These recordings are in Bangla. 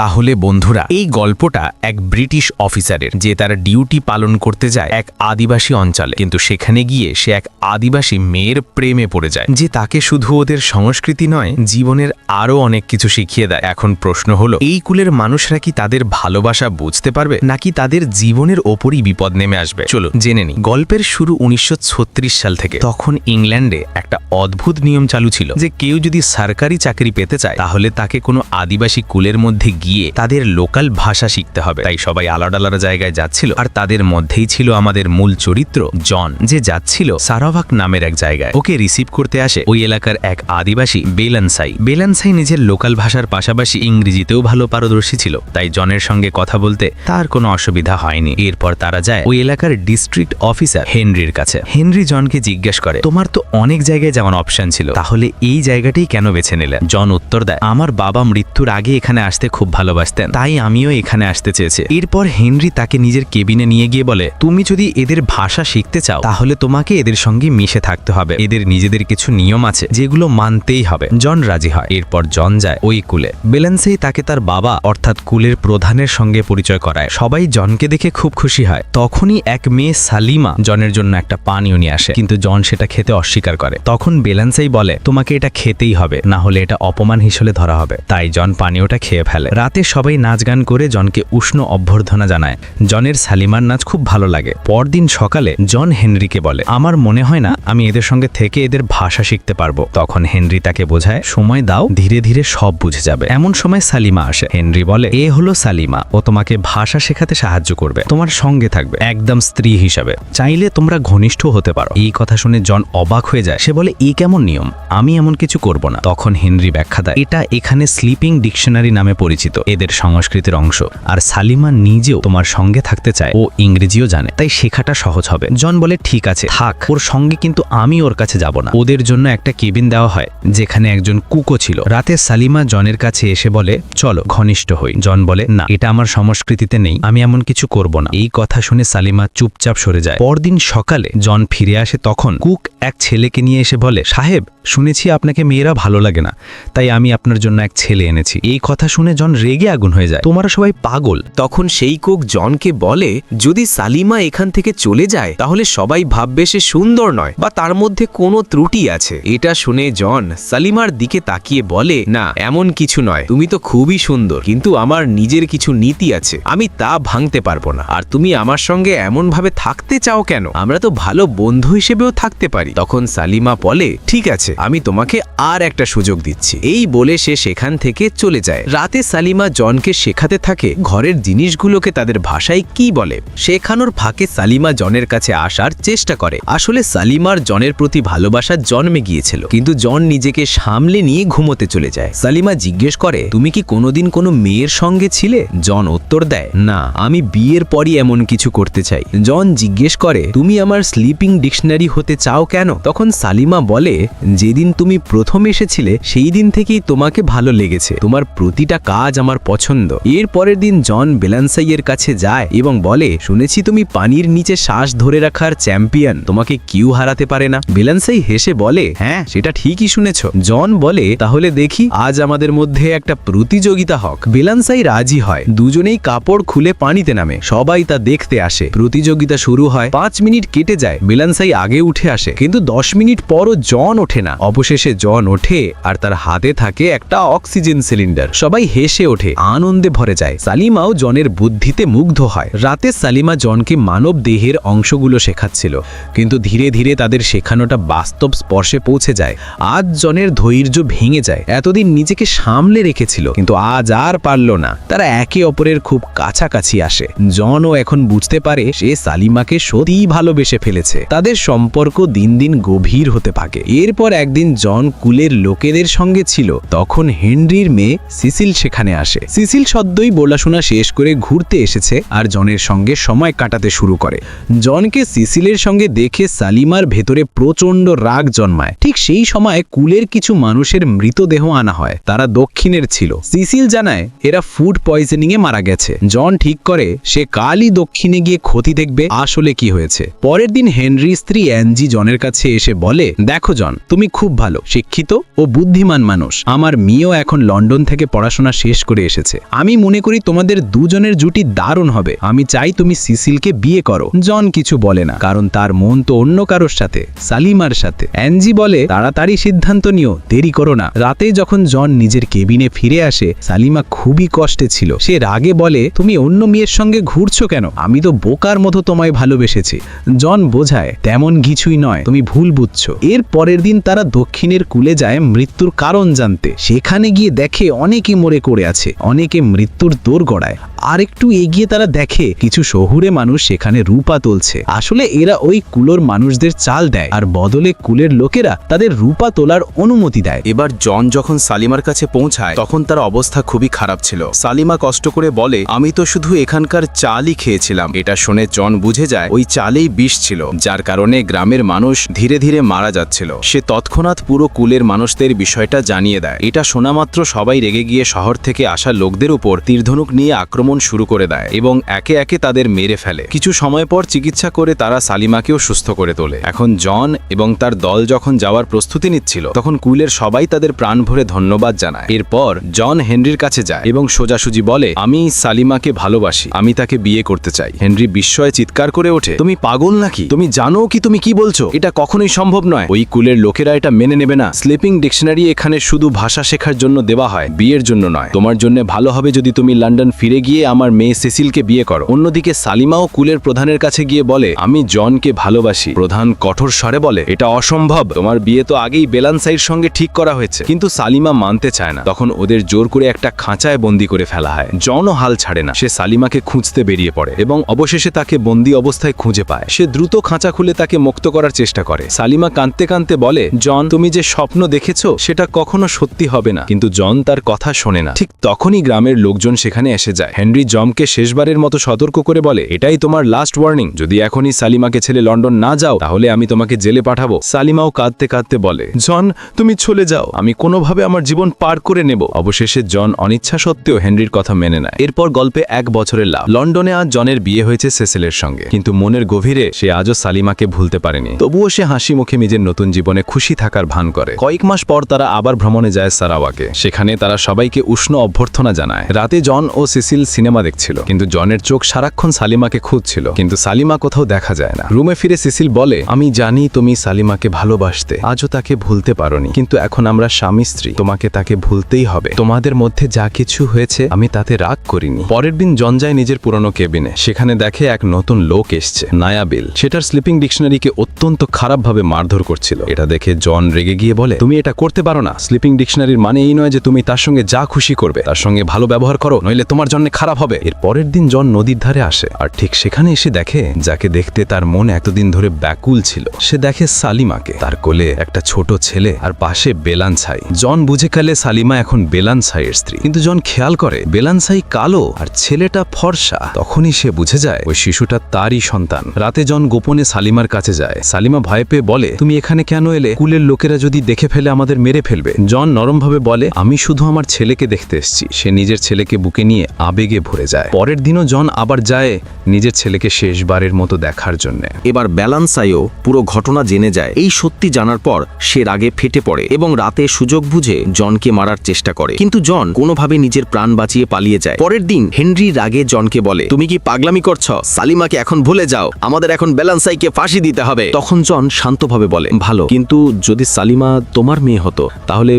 তাহলে বন্ধুরা, এই গল্পটা এক ব্রিটিশ অফিসারের, যে তার ডিউটি পালন করতে যায় এক আদিবাসী অঞ্চলে। কিন্তু সেখানে গিয়ে সে এক আদিবাসী মেয়ের প্রেমে পড়ে যায়, যে তাকে শুধু ওদের সংস্কৃতি নয়, জীবনের আরও অনেক কিছু শিখিয়ে দেয়। এখন প্রশ্ন হলো, এই কুলের মানুষরা কি তাদের ভালোবাসা বুঝতে পারবে, নাকি তাদের জীবনের ওপরই বিপদ নেমে আসবে? চলো জেনে নি গল্পের শুরু উনিশশো ছত্রিশ সাল থেকে। তখন ইংল্যান্ডে একটা অদ্ভুত নিয়ম চালু ছিল, যে কেউ যদি সরকারি চাকরি পেতে চায়, তাহলে তাকে কোনো আদিবাসী কুলের মধ্যে গিয়ে তাদের লোকাল ভাষা শিখতে হবে। তাই সবাই আলাদা আলাদা জায়গায় যাচ্ছিল। আর তাদের মধ্যেই ছিল আমাদের মূল চরিত্র, জন, যে যাচ্ছিল সারাভাক নামের এক জায়গায়। ওকে রিসিভ করতে আসে ওই এলাকার এক আদিবাসী, বেলানসাই। বেলানসাই নিজের লোকাল ভাষার পাশাপাশি ইংরেজিতেও ভালো পারদর্শী ছিল। তাই জনের সঙ্গে কথা বলতে তার কোনো অসুবিধা হয়নি। এরপর তারা যায় ওই এলাকার ডিস্ট্রিক্ট অফিসার হেনরির কাছে। হেনরি জনকে জিজ্ঞেস করে, তোমার তো অনেক জায়গায় যাওয়ার অপশন ছিল। তাহলে এই জায়গাটাই কেন বেছে নিলেন জন উত্তর দেয়, আমার বাবা মৃত্যুর আগে এখানে আসতে খুব ভালোবাসতেন। তাই আমিও এখানে আসতে চেয়েছি। এরপর হেনরি তাকে নিজের কেবিনে নিয়ে গিয়ে বলে, তুমি যদি এদের ভাষা শিখতে চাও, তাহলে তোমাকে এদের সঙ্গে মিশে থাকতে হবে। এদের নিজেদের কিছু নিয়ম আছে, যেগুলো মানতেই হবে। জন রাজি হয়। এরপর জন যায় ওই কুলে। বেলেন্সেই তাকে তার বাবা, অর্থাৎ কুলের প্রধানের সঙ্গে পরিচয় করায়। সবাই জনকে দেখে খুব খুশি হয়। তখনই এক মেয়ে সালিমা জনের জন্য একটা পানীয় নিয়ে আসে। কিন্তু জন সেটা খেতে অস্বীকার করে। তখন বেলেন্সেই বলে, তোমাকে এটা খেতেই হবে, না হলে এটা অপমান হিসেবে ধরা হবে। তাই জন পানীয়টা খেয়ে ফেলে। রাতে সবাই নাচ গান করে জনকে উষ্ণ অভ্যর্থনা জানায়। জনের সালিমার নাচ খুব ভালো লাগে। পরদিন সকালে জন হেনরিকে বলে, আমার মনে হয় না আমি এদের সঙ্গে থেকে এদের ভাষা শিখতে পারব। তখন হেনরি তাকে বোঝায়, সময় দাও, ধীরে ধীরে সব বুঝে যাবে। এমন সময় সালিমা আসে। হেনরি বলে, এ হলো সালিমা, ও তোমাকে ভাষা শেখাতে সাহায্য করবে। তোমার সঙ্গে থাকবে, একদম স্ত্রী হিসাবে। চাইলে তোমরা ঘনিষ্ঠ হতে পারো। এই কথা শুনে জন অবাক হয়ে যায়। সে বলে এই কেমন নিয়ম? আমি এমন কিছু করব না। তখন হেনরি ব্যাখ্যা দেয়, এটা এখানে স্লিপিং ডিকশনারি নামে পরিচিত। এদের সংস্কৃতির অংশ। আর সালিমা নিজেও তোমার সঙ্গে থাকতে চায়, ও ইংরেজিও জানে। তাই শেখাটা সহজ হবে। জন বলে, ঠিক আছে, থাক। ওর সঙ্গে কিন্তু আমি ওর কাছে যাব না। ওদের জন্য একটা কেবিন দেওয়া হয়, যেখানে একজন কুকো ছিল। রাতে সালিমা জনের কাছে এসে বলে, চলো, ঘনিষ্ঠ হই। জন বলে, না, এটা আমার সংস্কৃতিতে নেই। আমি এমন কিছু করব না। এই কথা শুনে সালিমা চুপচাপ সরে যায়। পরদিন সকালে জন ফিরে আসে তখন কুক এক ছেলেকে নিয়ে এসে বলে, সাহেব, শুনেছি আপনাকে মেয়েরা ভালো লাগে না, তাই আমি আপনার জন্য এক ছেলে এনেছি। এই কথা শুনে জন রেগে আগুন হয়ে যায়। তোমরা সবাই পাগল। তখন সেই কোক জনকে বলে, যদি সালিমা এখান থেকে চলে যায়, তাহলে সবাই ভাববে সে সুন্দর নয় বা তার মধ্যে কোনো ত্রুটি আছে। এটা শুনে জন সালিমার দিকে তাকিয়ে বলে, না, এমন কিছু নয়। তুমি তো খুবই সুন্দর, কিন্তু আমার নিজের কিছু নীতি আছে। আমি তা ভাঙতে পারব না। আর তুমি আমার সঙ্গে এমন ভাবে থাকতে চাও কেন? আমরা তো ভালো বন্ধু হিসেবেও থাকতে পারি। তখন সালিমা বলে, ঠিক আছে, আমি তোমাকে আর একটা সুযোগ দিচ্ছি। এই বলে সে সেখান থেকে চলে যায়। রাতে সালিমা জনকে শেখাতে থাকে ঘরের জিনিসগুলোকে তাদের ভাষায় কি বলে। শেখানোর ফাঁকে সালিমা জনের কাছে আসার চেষ্টা করে। আসলে সালিমার জনের প্রতি ভালোবাসা জন্মে গিয়েছিল, কিন্তু জন নিজেকে সামলে নিয়ে ঘুমোতে চলে যায়। সালিমা জিজ্ঞেস করে, তুমি কি কোনোদিন কোনো মেয়ের সঙ্গে ছিলে? জন উত্তর দেয়, না, আমি বিয়ের পরই এমন কিছু করতে চাই। জন জিজ্ঞেস করে, তুমি আমার স্লিপিং ডিকশনারি হতে চাও কেন? তখন সালিমা বলে, যেদিন তুমি প্রথম এসেছিলে, সেই দিন থেকেই তোমাকে ভালো লেগেছে। তোমার প্রতিটা কাজ আমার পছন্দ। এর পরের দিন জন বেলান্সাইয়ের কাছে যায় এবং বলে, শুনেছি তুমি পানির নিচে শ্বাস ধরে রাখার চ্যাম্পিয়ন। তোমাকে কিউ হারাতে পারে না। বেলান্সাই হেসে বলে হ্যাঁ সেটা ঠিকই শুনেছ। জন বলে, তাহলে দেখি, আজ আমাদের মধ্যে একটা প্রতিযোগিতা হক। বেলান্সাই রাজি হয়। দুজনেই কাপড় খুলে পানিতে নামে। সবাই তা দেখতে আসে। প্রতিযোগিতা শুরু হয়। পাঁচ মিনিট কেটে যায়। বেলান্সাই আগে উঠে আসে। কিন্তু দশ মিনিট পরও জন ওঠে না। অবশেষে জন ওঠে আর তার হাতে থাকে একটা অক্সিজেন সিলিন্ডার। সবাই হেসে ওঠে, আনন্দে ভরে যায়। সালিমাও জনের বুদ্ধিতে মুগ্ধ হয়। রাতে সালিমা জনকে মানব দেহের অংশগুলো শেখাচ্ছিল, কিন্তু ধীরে ধীরে তাদের শেখানোটা বাস্তব স্পর্শে পৌঁছে যায়। আজ জনের ধৈর্য ভেঙে যায়, এতদিন নিজেকে সামলে রেখেছিল, কিন্তু আজ আর পারল না। তারা একে অপরের খুব কাছাকাছি আসে। জনও এখন বুঝতে পারে, সে সালিমাকে সত্যিই ভালোবেসে ফেলেছে। তাদের সম্পর্ক দিন দিন গভীর হতে থাকে। এরপর একদিন জন কুলের লোকেদের সঙ্গে ছিল। তখন হেনরির মেয়ে সিসিল সেখানে আসে। সিসিল সদ্যই বলাশোনা শেষ করে ঘুরতে এসেছে আর জনের সঙ্গে সময় কাটাতে শুরু করে। জনকে সিসিলের সঙ্গে দেখে সালিমার ভেতরে প্রচণ্ড রাগ জন্মায়। ঠিক সেই সময় কুলের কিছু মানুষের মৃতদেহ আনা হয়। তারা দক্ষিণের ছিল। সিসিল জানায়, এরা ফুড পয়জনিং এ মারা গেছে। জন ঠিক করে, সে কালই দক্ষিণে গিয়ে ক্ষতি দেখবে আসলে কি হয়েছে। পরের দিন হেনরি স্ত্রী অ্যানজি জনের কাছে এসে বলে, দেখো জন, তুমি খুব ভালো, শিক্ষিত ও বুদ্ধিমান মানুষ। আমার মেয়েও এখন লন্ডন থেকে পড়াশোনা শেষ করে এসেছে। আমি মনে করি তোমাদের দুজনের জুটি দারুণ হবে। আমি চাই তুমি সিসিলকে বিয়ে করো। জন কিছু বলে না, কারণ তার মন তো অন্য কারোর সাথে, সালিমার সাথে। অ্যানজি বলে, তাড়াতাড়ি সিদ্ধান্ত নিও, দেরি করো না। রাতে যখন জন নিজের কেবিনে ফিরে আসে, সালিমা খুবই কষ্টে ছিল। সে রাগে বলে, তুমি অন্য মেয়ের সঙ্গে ঘুরছো কেন? আমি তো বোকার মতো তোমায় ভালোবেসেছি। জন বোঝায়, তেমন কিছুই নয়, তুমি ভুল বুঝছ। এর পরের দিন তারা দক্ষিণের কুলে যায় মৃত্যুর কারণ জানতে। সেখানে গিয়ে দেখে অনেকে মরে করে আছে। অনেকে মৃত্যুর দোর গড়ায়। আর একটু এগিয়ে তারা দেখে, কিছু শহুরে মানুষ সেখানে রূপা তুলছে। আসলে এরা ওই কুলোর মানুষদের চাল দেয়, আর বদলে কুলের লোকেরা তাদের রূপা তোলার অনুমতি দেয়। এবার জন যখন সালিমার কাছে পৌঁছায়, তখন তার অবস্থা খুবই খারাপ ছিল। সালিমা কষ্ট করে বলে, আমি তো শুধু এখানকার চালই খেয়েছিলাম। এটা শুনে জন বুঝে যায়, ওই চালেই বিষ ছিল, যার কারণে গ্রামের মানুষ ধীরে ধীরে মারা যাচ্ছিল। সে তৎক্ষণাৎ পুরো কুলের মানুষদের বিষয়টা জানিয়ে দেয়। এটা শোনামাত্র সবাই রেগে গিয়ে শহর থেকে আসা লোকদের উপর তীরধনুক নিয়ে আক্রমণ শুরু করে দেয় এবং একে একে তাদের মেরে ফেলে। কিছু সময় পর চিকিৎসা করে তারা সালিমাকেও সুস্থ করে তোলে। এখন জন এবং তার দল যখন যাওয়ার প্রস্তুতি নিচ্ছিল, তখন কুলের সবাই তাদের প্রাণ ভরে ধন্যবাদ জানায়। এরপর জন হেনরির কাছে যায় এবং সোজাসুজি বলে, আমি সালিমাকে ভালোবাসি। আমি তাকে বিয়ে করতে চাই। হেনরি বিস্ময়ে চিৎকার করে ওঠে, তুমি পাগল নাকি? তুমি জানো কি? তুমি কি বলছো? এটা কখনোই সম্ভব নয়। ওই কুলের লোকেরা এটা মেনে নেবে না। স্লিপিং ডিকশনারি এখানে শুধু ভাষা শেখার জন্য দেওয়া হয়, বিয়ের জন্য নয়। তোমার জন্য ভালো হবে যদি তুমি লন্ডন ফিরে গিয়ে আমার মেয়ে সেসিলকে বিয়ে করো। অন্যদিকে সালিমাও কুলের প্রধানের কাছে গিয়ে বলে, আমি জনকে ভালোবাসি। প্রধান কঠোর স্বরে বলে, এটা অসম্ভব। তোমার বিয়ে তো আগেই বেলানসাইর সঙ্গে ঠিক করা হয়েছে। কিন্তু সালিমা মানতে চায় না। তখন ওদের জোর করে একটা খাঁচায় বন্দি করে ফেলা হয়। জনও হাল ছাড়ে না। সে সালিমাকে খুঁজতে বেরিয়ে পড়ে এবং অবশেষে তাকে বন্দি অবস্থায় খুঁজে পায়। সে দ্রুত খাঁচা খুলে তাকে মুক্ত করার চেষ্টা করে। সালিমা কাঁদতে কাঁদতে বলে, জন, তুমি যে স্বপ্ন দেখেছ, সেটা কখনো সত্যি হবে না। কিন্তু জন তার কথা শোনে না। ঠিক তখনই গ্রামের লোকজন সেখানে এসে যায়। হেনরি জমকে শেষবারের মতো সতর্ক করে বলে, এটাই তোমার লাস্ট ওয়ার্নিং যদি এখনই সালিমাকে ছেলে লন্ডন না যাও, তাহলে আমি তোমাকে জেলে পাঠাবো। সালিমাও কাঁদতে কাঁদতে বলে, জন, তুমি চলে যাও। আমি কোনোভাবে আমার জীবন পার করে নেব। অবশেষে জন অনিচ্ছা সত্ত্বেও হেনরির কথা মেনে নেয়। এরপর গল্পে এক বছরের লাভ। লন্ডনে আজ জনের বিয়ে হয়েছে সেসেলের সঙ্গে। কিন্তু মনের গভীরে সে আজও সালিমাকে ভুলতে পারেনি। তবুও সে হাসি মুখে নিজের নতুন জীবনে খুশি থাকার ভান করে। কয়েক মাস পর তারা আবার ভ্রমণে যায় সারাওয়াকে। সেখানে তারা সবাইকে উষ্ণ অভ্যর্থনা জানায়। রাতে জন ও সিসিল সিনেমা দেখছিল, কিন্তু জনের চোখ সারাক্ষণ সালিমাকে খুঁজছিল, কিন্তু সালিমা কোথাও দেখা যায় না। রুমে ফিরে সিসিল বলে, আমি জানি তুমি সালিমাকে ভালোবাসতে, আজও তাকে ভুলতে পারোনি, কিন্তু এখন আমরা স্বামী স্ত্রী, তোমাকে তাকে ভুলতেই হবে। তোমাদের মধ্যে যা কিছু হয়েছে, আমি তাতে রাগ করিনি। পরের দিন জন যায় নিজের পুরনো কেবিনে, সেখানে দেখে এক নতুন লোক এসছে নায়াবিল সেটার স্লিপিং ডিকশনারিকে অত্যন্ত খারাপভাবে মারধর করছিল। এটা দেখে জন রেগে গিয়ে বলে, তুমি এটা করতে পারো না। স্লিপিং ডিকশনারির মানে এই নয় যে তুমি তার সঙ্গে যা খুশি করবে। তার সঙ্গে ভালো ব্যবহার করো, নইলে তোমার জন্য খারাপ হবে। এর পরের দিন জন নদীর ধারে আসে, আর ঠিক সেখানে এসে দেখে যাকে দেখতে তার মন এতদিন ধরে ব্যাকুল ছিল, সে দেখে সালিমাকে। তার কোলে একটা ছোট ছেলে, আর পাশে বেলান ছাই। জন বুঝে কালে সালিমা এখন বেলান ছাইয়ের স্ত্রী। কিন্তু জন খেয়াল করে, বেলান ছাই কালো, আর ছেলেটা ফর্সা। তখনই সে বুঝে যায়, ওই শিশুটা তারই সন্তান। রাতে জন গোপনে সালিমার কাছে যায়। সালিমা ভয় পেয়ে বলে, তুমি এখানে কেন এলে? কুলের লোকেরা যদি দেখে ফেলে আমাদের মেরে ফেলবে। জন নরমভাবে বলে, আমি শুধু আমার ছেলেকে দেখতে এসেছি। সে নিজের ছেলেকে বুকে নিয়ে আবেগে ভরে যায়। পরের দিনও জন আবার যায় নিজের ছেলেকে শেষবারের মতো দেখার জন্য। এবার ব্যালান্সাইও পুরো ঘটনা জেনে যায়। এই সত্যি জানার পর সে রাগে ফেটে পড়ে এবং রাতে সুযোগ বুঝে জনকে মারার চেষ্টা করে। কিন্তু জন কোনোভাবে নিজের প্রাণ বাঁচিয়ে পালিয়ে যায়। পরের দিন হেনরি রাগে জনকে বলে, তুমি কি পাগলামি করছ? সালিমাকে এখন ভুলে যাও। আমাদের এখন ব্যালান্সাইকে ফাঁসি দিতে হবে। তখন জন শান্তভাবে বলে, ভালো, কিন্তু যদি সালিমা তোমার মেয়ে হতো, তাহলে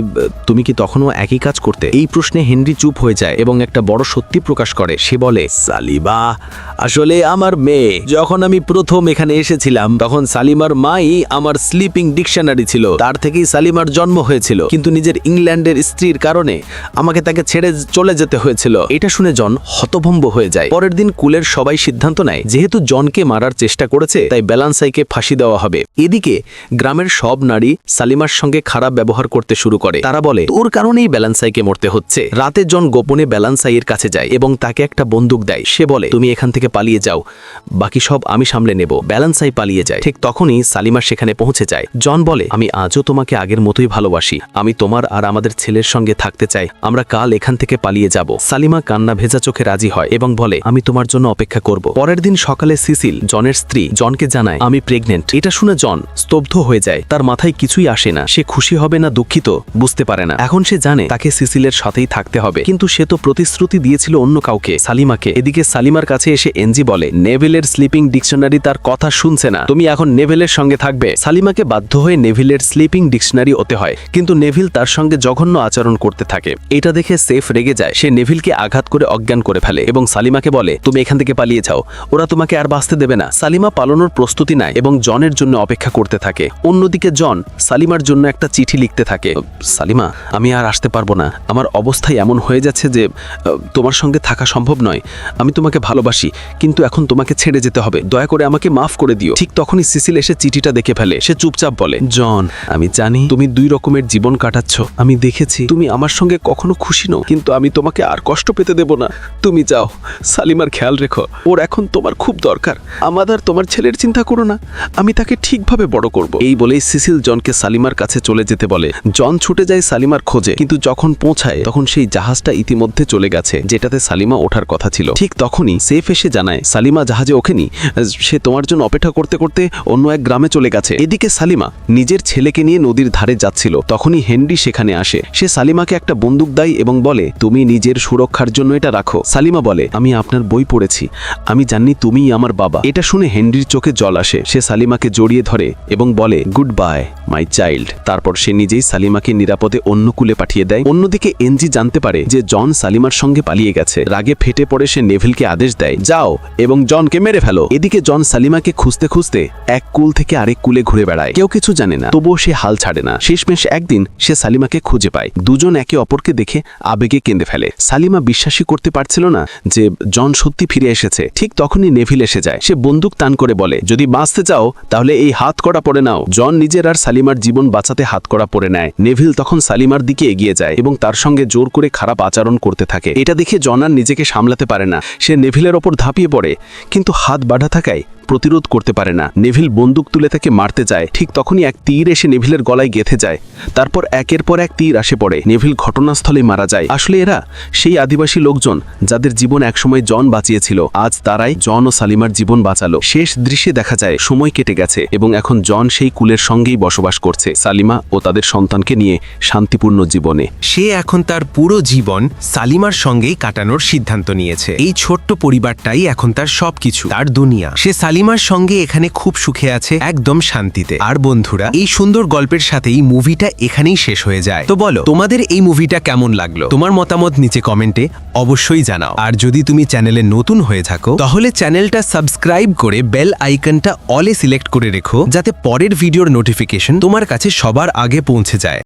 তুমি কি তখনও একই কাজ করতে? এই প্রশ্নে হেনরি চুপ হয়ে যায় এবং একটা বড় সত্যি প্রকাশ করে। সে বলে সালিবা আসলে আমার মেয়ে, যখন আমি প্রথম এখানে এসেছিলাম, তখন সালিমার মাই আমার স্লিপিং ডিকশনারি ছিল। তার থেকেই সালিমার জন্ম হয়েছিল। কিন্তু নিজের ইংল্যান্ডের স্ত্রীর কারণে আমাকে তাকে ছেড়ে চলে যেতে হয়েছিল। এটা শুনে জন হতভম্ব হয়ে যায়। পরের দিন কুলের সবাই সিদ্ধান্ত নেয়, যেহেতু জনকে মারার চেষ্টা করেছে, তাই ব্যালান্সাইকে ফাঁসি দেওয়া হবে। এদিকে গ্রামের সব নারী সালিমার সঙ্গে খারাপ ব্যবহার করতে শুরু করে। তারা বলে, তোর কারণেই ব্যালান্সাইকে মরতে হচ্ছে। রাতে জন গোপনে ব্যালান্সাইয়ের কাছে যায় এবং তাকে একটা বন্দুক দেয়। সে বলে, তুমি এখান থেকে পালিয়ে যাও। বাকি সব আমি সামলে নেব। ব্যালান্সাই পালিয়ে যায়। ঠিক তখনই সালিমা সেখানে পৌঁছে যায়। জন বলে, আমি আজও তোমাকে আগের মতোই ভালোবাসি। আমি তোমার আর আমাদের ছেলের সঙ্গে থাকতে চাই। আমরা কাল এখান থেকে পালিয়ে যাব। সালিমা কান্না ভেজা চোখে রাজি হয় এবং বলে, আমি তোমার জন্য অপেক্ষা করব। পরের দিন সকালে সিসিল, জনের স্ত্রী, জনকে জানায়, আমি প্রেগনেন্ট এটা শুনে জন স্তব্ধ হয়ে যায়। তার মাথায় কিছুই আসে না। সে খুশি হবে না, দুঃখিত, বুঝতে পারে না। এখন সে জানে, তাকে সিসিলের সাথেই থাকতে থাকতে হবে। কিন্তু সে তো প্রতিশ্রুতি দিয়েছিল অন্য কাউকে, সালিমাকে। এদিকে সালিমার কাছে এসে এনজি বলে, নেভেলের স্লিপিং ডিকশনারি তার কথা শুনছে না। তুমি এখন নেভেলের সঙ্গে থাকবে। সালিমাকে বাধ্য হয়ে নেভিলের স্লিপিং ডিকশনারি হতে হয়। কিন্তু নেভিল তার সঙ্গে জঘন্য আচরণ করতে থাকে। এটা দেখে সেফ রেগে যায়। সে নেভিলকে আঘাত করে অজ্ঞান করে ফেলে এবং সালিমাকে বলে, তুমি এখান থেকে পালিয়ে যাও। ওরা তোমাকে আর বাঁচতে দেবে না। সালিমা পালানোর প্রস্তুতি নেয় এবং জনের জন্য অপেক্ষা করতে থাকে। অন্যদিকে জন সালিমার জন্য একটা চিঠি লিখতে থাকে। সালিমা, আমি আর আসতে পারব না। আমার অবস্থাই এমন হয়ে যাচ্ছে যে তোমার সঙ্গে থাকা সম্ভব নয়। আমি তোমাকে ভালোবাসি, কিন্তু এখন তোমাকে ছেড়ে যেতে হবে। দয়া করে আমাকে মাফ করে দিও। ঠিক তখনই সিসিল এসে চিঠিটা দেখে ফেলে। সে চুপচাপ বলে, জন, আমি জানি তুমি দুই রকমের জীবন কাটাচ্ছ। আমি দেখেছি তুমি আমার সঙ্গে কখনো খুশি নও, কিন্তু আমি তোমাকে আর কষ্ট পেতে দেব না। তুমি যাও, সালিমার খেয়াল রেখো। ওর এখন তোমার খুব দরকার। আমাদের তোমার ছেলের চিন্তা করো না। আমি তাকে ঠিকভাবে বড় করব। এই বলেই সিসিল জনকে সালিমার কাছে চলে যেতে বলে। জন ছুটে যায় সালিমার খোঁজে, কিন্তু যখন পৌঁছায়, তখন সেই জাহাজটা ইতিমধ্যে চলে গেছে, যেটাতে সালিমা ওঠার কথা ছিল। ঠিক তখনই সেফ এসে জানায়, সালিমা জাহাজে ওঠেনি, সে তোমার জন্য অপেক্ষা করতে করতে অন্য এক গ্রামে চলে গেছে। এদিকে সালিমা নিজের ছেলেকে নিয়ে নদীর ধারে যাচ্ছিল, তখনই হেনরি সেখানে আসে। সে সালিমাকে একটা বন্দুক দেয় এবং বলে, তুমি নিজের সুরক্ষার জন্য এটা রাখো। সালিমা বলে, আমি আপনার বই পড়েছি, আমি জানি তুমিই আমার বাবা। এটা শুনে হেনরির চোখে জল আসে। সে সালিমাকে জড়িয়ে ধরে এবং বলে গুড বাই মাই চাইল্ড। তারপর সে নিজেই সালিমাকে নিরাপদে অন্য কুলে পাঠিয়ে দেয়। অন্যদিকে এনজি জানতে পারে যে জন সালিমার সঙ্গে পালিয়ে গেছে। রাগে ফেটে পড়ে সে নেভিলকে আদেশ দেয়, যাও এবং জনকে মেরে ফেলো। এদিকে জন সালিমাকে খুঁজতে খুঁজতে এক কুল থেকে আরেক কুলে ঘুরে বেড়ায়। কেউ কিছু জানে না, তবুও সে হাল ছাড়ে না। শেষমেশ একদিন সে সালিমাকে খুঁজে পায়। দুজন একে অপরকে দেখে আবেগে কেঁদে ফেলে। সালিমা বিশ্বাসই করতে পারছিল না যে জন সত্যি ফিরে এসেছে। ঠিক তখনই নেভিল এসে যায়। সে বন্দুক টান করে বলে, যদি বাঁচতে চাও, তাহলে এই হাত করা পরে নাও। জন নিজের আর সালিমার জীবন বাঁচাতে হাত করা পরে নেয়। নেভিল তখন সালিমার দিকে এগিয়ে যায় এবং তার সঙ্গে জোর করে খারাপ আচরণ করতে থাকে। এটা দেখে জন আর নিজেকে সামলাতে পারে না। সে নেভিলের ওপর ধাপিয়ে পড়ে, কিন্তু হাত বাঁধা থাকায় প্রতিরোধ করতে পারে না। নেভিল বন্দুক তুলে তাকে মারতে যায়। ঠিক তখনই এক তীর এসে নেভিলের গলায় গেথে যায়। তারপর একের পর এক তীর আসে পড়ে। নেভিল ঘটনাস্থলে মারা যায়। আসলে এরা সেই আদিবাসী লোকজন যাদের জীবন একসময় জন বাঁচিয়েছিল। আজ তারাই জন ও সালিমার জীবন বাঁচালো। শেষ দৃশ্যে দেখা যায়, সময় কেটে গেছে এবং এখন জন সেই কুলের সঙ্গেই বসবাস করছে। সালিমা ও তাদের সন্তানকে নিয়ে শান্তিপূর্ণ জীবনে। সে এখন তার পুরো জীবন সালিমার সঙ্গেই কাটানোর সিদ্ধান্ত নিয়েছে। এই ছোট্ট পরিবারটাই এখন তার সবকিছু, তার দুনিয়া। সে সালিমার সঙ্গে এখানে খুব সুখে আছে, একদম শান্তিতে। আর বন্ধুরা, এই সুন্দর গল্পের সাথেই মুভিটা এখানেই শেষ হয়ে যায়। তো বলো, তোমাদের এই মুভিটা কেমন লাগল? তোমার মতামত নিচে কমেন্টে অবশ্যই জানাও। আর যদি তুমি চ্যানেলে নতুন হয়ে থাকো, তাহলে চ্যানেলটা সাবস্ক্রাইব করে বেল আইকনটা অলে সিলেক্ট করে রেখো, যাতে পরের ভিডিওর নোটিফিকেশন তোমার কাছে সবার আগে পৌঁছে যায়।